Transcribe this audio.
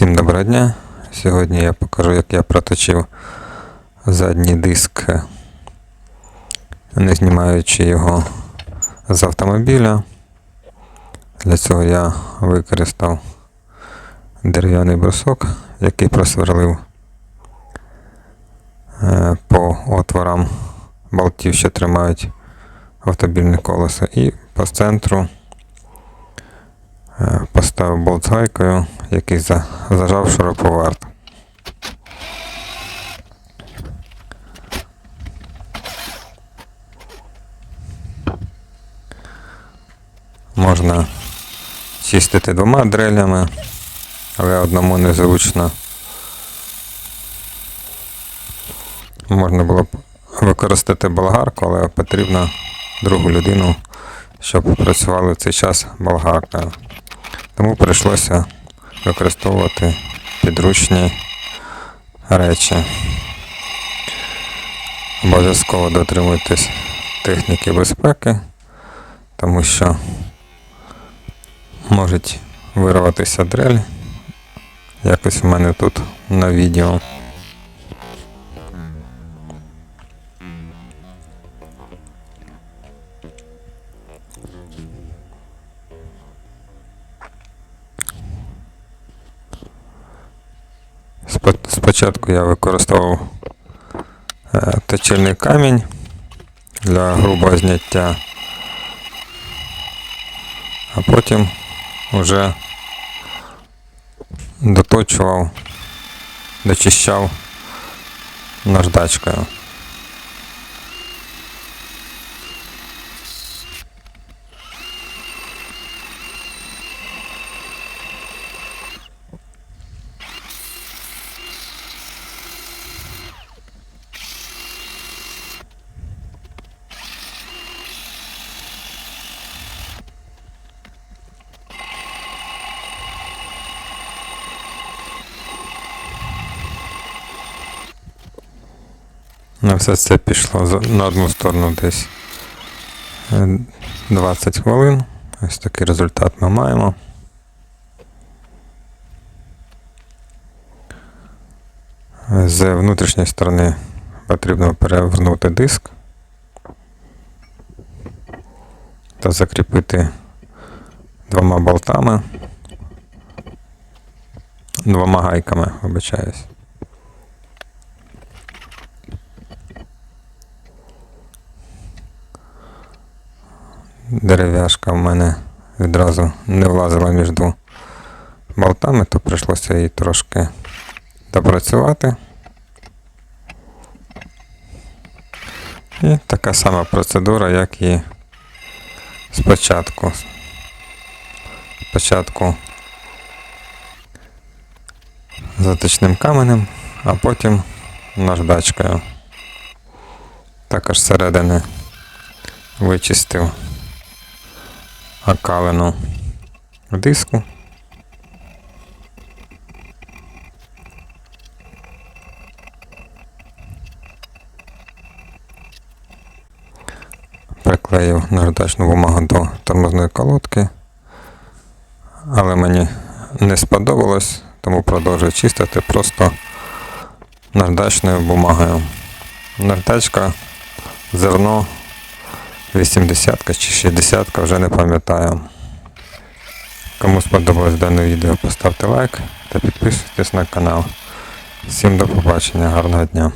Всім доброго дня. Сьогодні я покажу, як я проточив задній диск, не знімаючи його з автомобіля. Для цього я використав дерев'яний брусок, який просверлив е, по отворам болтів, що тримають автомобільне колесо, і по центру Поставив болт який зажав шуруповерт. Можна чистити двома дрелями, але одному незручно. Можна було б використати болгарку, але потрібно другу людину, щоб працювали цей час болгаркою. Тому прийшлося використовувати підручні речі. Обов'язково дотримуйтесь техніки безпеки, тому що можуть вирватися дрель. Якось в мене тут на відео. Спочатку я використовував е, точильний камінь для грубого зняття, а потім вже доточував, дочищав наждачкою. На все це пішло на одну сторону десь е, 20 хвилин. Ось такий результат ми маємо. З внутрішньої сторони потрібно перевернути диск та закріпити двома болтами, двома гайками, вибачаюсь. Дерев'яшка в мене відразу не влазила між болтами, то прийшлося її трошки допрацювати. І така сама процедура, як і спочатку. Спочатку затичним каменем, а потім наждачкою. Також зсередини вичистив окалину диску. Приклеїв наждачну бумагу до тормозної колодки, але мені не сподобалось, тому продовжую чистити просто наждачною бумагою. Наждачка, зерно 80 чи 60 вже не пам'ятаю. Кому сподобалось дане відео, поставте лайк та підписуйтесь на канал. Всім до побачення, гарного дня.